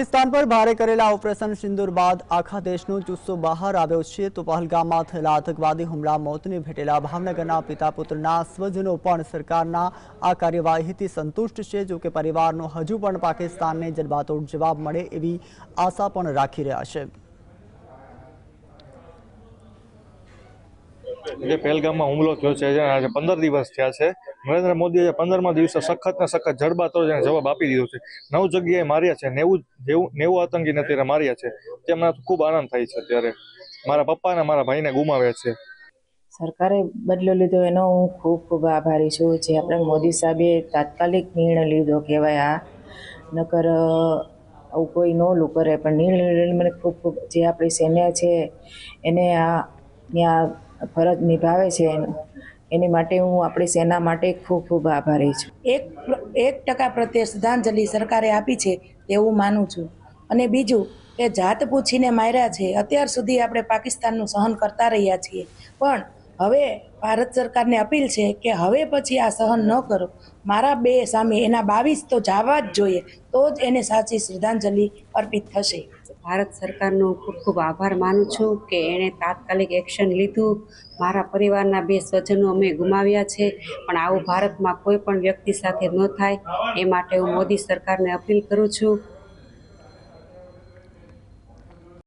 પાકિસ્તાન પર ભારે કરેલા ઓપરેશન સિંદુર બાદ આખા દેશનો જુસ્સો બહાર આવ્યો છે. તો પહલગામમાં થયેલા આતંકવાદી હુમલા, મોતને ભેટેલા ભાવનગરના પિતા પુત્રના સ્વજનો પણ સરકારના આ કાર્યવાહીથી સંતુષ્ટ છે. જો કે પરિવારનો હજુ પણ પાકિસ્તાનને જડબાતોડ જવાબ મળે એવી આશા પણ રાખી રહ્યા છે. જે પહેલગામમાં હુમલો થયો છે, જેને આજે પંદર દિવસ થયા છે. નરેન્દ્ર મોદીએ પંદરમા દિવસે સખત ને સખત જડબાતોડ જેને જવાબ આપી દીધો છે. નવ જગ્યાએ માર્યા છે, નેવું જેવું નેવું આતંકીને અત્યારે માર્યા છે. તેમના ખૂબ આનંદ થાય છે અત્યારે. મારા પપ્પા અને મારા ભાઈને ગુમાવ્યા છે. સરકારે બદલો લીધો એનો હું ખૂબ ખૂબ આભારી છું. જે આપણે મોદી સાહેબે તાત્કાલિક નિર્ણય લીધો કહેવાય આ. નકર આવું કોઈ ન ઓલું કરે પણ નિર્ણય મને ખૂબ ખૂબ જે આપણી સેના છે, એને આ ત્યાં ફરજ નિભાવે છે એનું. એની માટે હું આપણી સેના માટે ખૂબ ખૂબ આભારી છું. એક એક ટકા પ્રત્યે શ્રદ્ધાંજલિ સરકારે આપી છે તેવું માનું છું. અને બીજું કે જાત પૂછીને માર્યા છે. અત્યાર સુધી આપણે પાકિસ્તાનનું સહન કરતા રહ્યા છીએ. પણ હવે ભારત સરકારને અપીલ છે કે હવે પછી આ સહન ન કરો. મારા બે સામે એના બાવીસ તો જવા જ જોઈએ. તો જ એને સાચી શ્રદ્ધાંજલિ અર્પિત થશે. ભારત સરકારનો ખૂબ ખૂબ આભાર માનું છું કે એણે તાત્કાલિક એક્શન લીધું. મારા પરિવારના બે સ્વજનો અમે ગુમાવ્યા છે, પણ આવું ભારતમાં કોઈ પણ વ્યક્તિ સાથે ન થાય. એ માટે હું મોદી સરકારને અપીલ કરું છું.